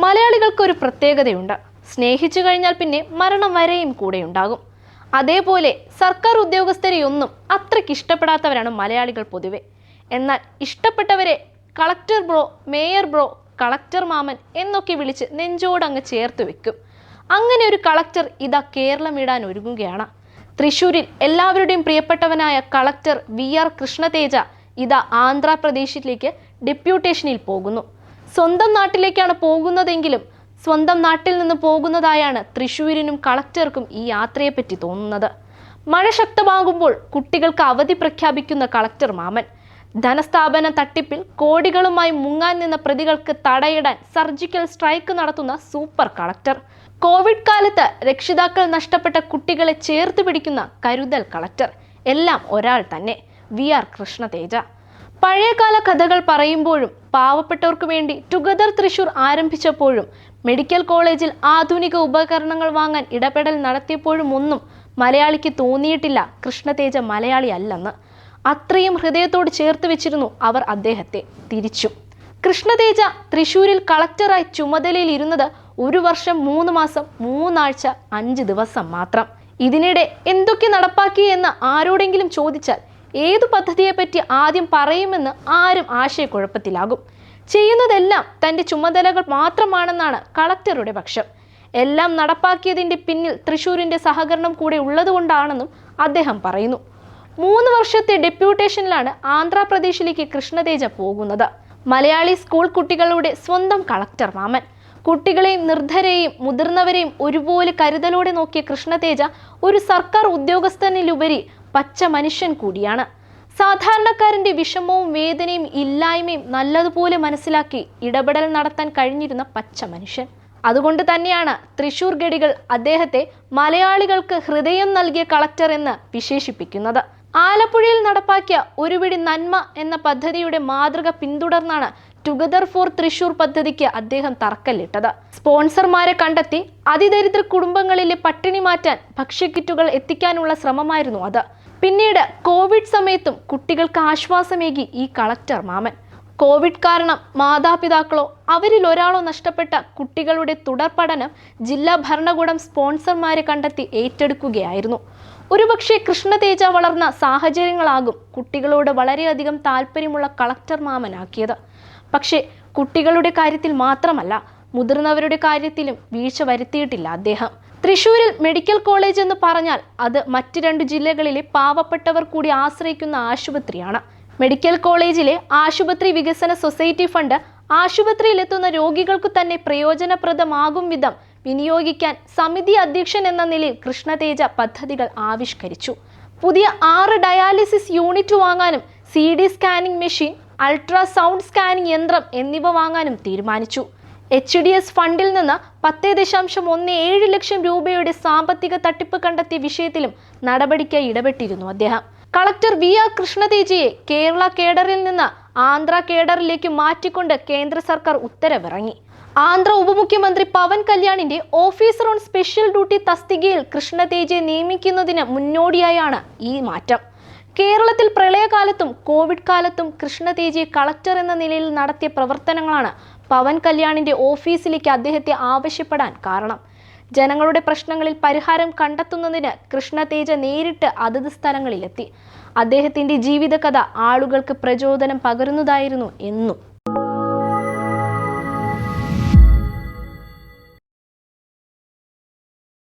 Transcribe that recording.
മലയാളികൾക്ക് ഒരു പ്രത്യേകതയുണ്ട്. സ്നേഹിച്ചു കഴിഞ്ഞാൽ പിന്നെ മരണം വരെയും കൂടെയുണ്ടാകും. അതേപോലെ സർക്കാർ ഉദ്യോഗസ്ഥരെയൊന്നും അത്രയ്ക്ക് ഇഷ്ടപ്പെടാത്തവരാണ് മലയാളികൾ പൊതുവെ. എന്നാൽ ഇഷ്ടപ്പെട്ടവരെ collector bro mayor bro collector മാമൻ എന്നൊക്കെ വിളിച്ച് നെഞ്ചോടങ്ങ് ചേർത്ത് വെക്കും. അങ്ങനെ ഒരു കളക്ടർ ഇതാ കേരളം ഇടാൻ ഒരുങ്ങുകയാണ്. തൃശൂരിൽ എല്ലാവരുടെയും പ്രിയപ്പെട്ടവനായ കളക്ടർ വി ആർ കൃഷ്ണതേജ ഇതാ ആന്ധ്രാപ്രദേശിലേക്ക് ഡെപ്യൂട്ടേഷനിൽ പോകുന്നു. സ്വന്തം നാട്ടിലേക്കാണ് പോകുന്നതെങ്കിലും സ്വന്തം നാട്ടിൽ നിന്ന് പോകുന്നതായാണ് തൃശ്ശൂരിനും കളക്ടർക്കും ഈ യാത്രയെപ്പറ്റി തോന്നുന്നത്. മഴ ശക്തമാകുമ്പോൾ കുട്ടികൾക്ക് അവധി പ്രഖ്യാപിക്കുന്ന കളക്ടർ മാമൻ. ധനസ്ഥാപന തട്ടിപ്പിൽ കോടികളുമായി മുങ്ങാൻ നിന്ന പ്രതികൾക്ക് തടയിടാൻ സർജിക്കൽ സ്ട്രൈക്ക് നടത്തുന്ന സൂപ്പർ കളക്ടർ. കോവിഡ് കാലത്ത് രക്ഷിതാക്കൾ നഷ്ടപ്പെട്ട കുട്ടികളെ ചേർത്ത് പിടിക്കുന്ന കരുതൽ കളക്ടർ. എല്ലാം ഒരാൾ തന്നെ. V R Krishnateja. പഴയകാല കഥകൾ പറയുമ്പോഴും പാവപ്പെട്ടവർക്ക് വേണ്ടി ടുഗദർ തൃശൂർ ആരംഭിച്ചപ്പോഴും മെഡിക്കൽ കോളേജിൽ ആധുനിക ഉപകരണങ്ങൾ വാങ്ങാൻ ഇടപെടൽ നടത്തിയപ്പോഴും ഒന്നും മലയാളിക്ക് തോന്നിയിട്ടില്ല. കൃഷ്ണതേജ മലയാളി അല്ലെന്ന്. അത്രയും ഹൃദയത്തോട് ചേർത്ത് വെച്ചിരുന്നു അവർ അദ്ദേഹത്തെ. തിരിച്ചു. കൃഷ്ണതേജ തൃശൂരിൽ കളക്ടറായി ചുമതലയിൽ ഇരുന്നത് ഒരു വർഷം മൂന്ന് മാസം മൂന്നാഴ്ച അഞ്ച് ദിവസം മാത്രം. ഇതിനിടെ എന്തൊക്കെ നടപ്പാക്കി എന്ന് ആരോടെങ്കിലും ചോദിച്ചാൽ ഏതു പദ്ധതിയെപ്പറ്റി ആദ്യം പറയുമെന്ന് ആരും ആശയക്കുഴപ്പത്തിലാകും. ചെയ്യുന്നതെല്ലാം തന്റെ ചുമതലകൾ മാത്രമാണെന്നാണ് കളക്ടറുടെ പക്ഷം. എല്ലാം നടപ്പാക്കിയതിന്റെ പിന്നിൽ തൃശൂരിന്റെ സഹകരണം കൂടെ ഉള്ളതുകൊണ്ടാണെന്നും അദ്ദേഹം പറയുന്നു. മൂന്ന് വർഷത്തെ ഡെപ്യൂട്ടേഷനിലാണ് ആന്ധ്രാപ്രദേശിലേക്ക് കൃഷ്ണതേജ പോകുന്നത്. മലയാളി സ്കൂൾ കുട്ടികളുടെ സ്വന്തം കളക്ടർ മാമൻ. കുട്ടികളെയും നിർദ്ധരെയും മുതിർന്നവരെയും ഒരുപോലെ കരുതലോടെ നോക്കിയ കൃഷ്ണതേജ ഒരു സർക്കാർ ഉദ്യോഗസ്ഥനിലുപരി പച്ച മനുഷ്യൻ കൂടിയാണ്. സാധാരണക്കാരന്റെ വിഷമവും വേദനയും ഇല്ലായ്മയും നല്ലതുപോലെ മനസ്സിലാക്കി ഇടപെടൽ നടത്താൻ കഴിഞ്ഞിരുന്ന പച്ച മനുഷ്യൻ. അതുകൊണ്ട് തന്നെയാണ് തൃശൂർ ഗഡികൾ അദ്ദേഹത്തെ മലയാളികൾക്ക് ഹൃദയം നൽകിയ കളക്ടർ എന്ന് വിശേഷിപ്പിക്കുന്നത്. ആലപ്പുഴയിൽ നടപ്പാക്കിയ ഒരു പിടി നന്മ എന്ന പദ്ധതിയുടെ മാതൃക പിന്തുടർന്നാണ് ടുഗദർ ഫോർ തൃശൂർ പദ്ധതിക്ക് അദ്ദേഹം തറക്കല്ലിട്ടത്. സ്പോൺസർമാരെ കണ്ടെത്തി അതിദരിദ്ര കുടുംബങ്ങളിലെ പട്ടിണി മാറ്റാൻ ഭക്ഷ്യക്കിറ്റുകൾ എത്തിക്കാനുള്ള ശ്രമമായിരുന്നു അത്. പിന്നീട് കോവിഡ് സമയത്തും കുട്ടികൾക്ക് ആശ്വാസമേകി ഈ കളക്ടർ മാമൻ. കോവിഡ് കാരണം മാതാപിതാക്കളോ അവരിൽ ഒരാളോ നഷ്ടപ്പെട്ട കുട്ടികളുടെ തുടർ പഠനം ജില്ലാ ഭരണകൂടം സ്പോൺസർമാരെ കണ്ടെത്തി ഏറ്റെടുക്കുകയായിരുന്നു. ഒരുപക്ഷെ കൃഷ്ണതേജ വളർന്ന സാഹചര്യങ്ങളാകും കുട്ടികളോട് വളരെയധികം താല്പര്യമുള്ള കളക്ടർ മാമനാക്കിയത്. പക്ഷേ കുട്ടികളുടെ കാര്യത്തിൽ മാത്രമല്ല മുതിർന്നവരുടെ കാര്യത്തിലും വീഴ്ച വരുത്തിയിട്ടില്ല അദ്ദേഹം. തൃശൂരിൽ മെഡിക്കൽ കോളേജ് എന്ന് പറഞ്ഞാൽ അത് മറ്റ് രണ്ട് ജില്ലകളിലെ പാവപ്പെട്ടവർ കൂടി ആശ്രയിക്കുന്ന ആശുപത്രിയാണ്. മെഡിക്കൽ കോളേജിലെ ആശുപത്രി വികസന സൊസൈറ്റി ഫണ്ട് ആശുപത്രിയിലെത്തുന്ന രോഗികൾക്ക് തന്നെ പ്രയോജനപ്രദമാകും വിധം വിനിയോഗിക്കാൻ സമിതി അധ്യക്ഷൻ എന്ന നിലയിൽ കൃഷ്ണതേജ പദ്ധതികൾ ആവിഷ്കരിച്ചു. പുതിയ ആറ് ഡയാലിസിസ് യൂണിറ്റ് വാങ്ങാനും C D scanning machine ultrasound scanning യന്ത്രം എന്നിവ വാങ്ങാനും തീരുമാനിച്ചു. എച്ച് ഡി എസ് ഫണ്ടിൽ നിന്ന് പത്ത് ദശാംശം ഒന്ന് ഏഴ് ലക്ഷം രൂപയുടെ സാമ്പത്തിക തട്ടിപ്പ് കണ്ടെത്തിയ വിഷയത്തിലും നടപടിക്കായി ഇടപെട്ടിരുന്നു അദ്ദേഹം. കളക്ടർ വി ആർ കൃഷ്ണതേജിയെ കേരള കേഡറിൽ നിന്ന് ആന്ധ്ര കേഡറിലേക്ക് മാറ്റിക്കൊണ്ട് കേന്ദ്ര സർക്കാർ ഉത്തരവിറങ്ങി. ആന്ധ്ര ഉപമുഖ്യമന്ത്രി പവൻ കല്യാണിന്റെ ഓഫീസർ ഓൺ സ്പെഷ്യൽ ഡ്യൂട്ടി തസ്തികയിൽ കൃഷ്ണതേജയെ നിയമിക്കുന്നതിന് മുന്നോടിയായാണ് ഈ മാറ്റം. കേരളത്തിൽ പ്രളയകാലത്തും കോവിഡ് കാലത്തും കൃഷ്ണതേജി കളക്ടർ എന്ന നിലയിൽ നടത്തിയ പ്രവർത്തനങ്ങളാണ് പവൻ കല്യാണിന്റെ ഓഫീസിലേക്ക് അദ്ദേഹത്തെ ആവശ്യപ്പെടാൻ കാരണം. ജനങ്ങളുടെ പ്രശ്നങ്ങളിൽ പരിഹാരം കണ്ടെത്തുന്നതിന് കൃഷ്ണതേജ നേരിട്ട് അതത് സ്ഥലങ്ങളിലെത്തി. അദ്ദേഹത്തിന്റെ ജീവിതകഥ ആളുകൾക്ക് പ്രചോദനം പകരുന്നതായിരുന്നു എന്നും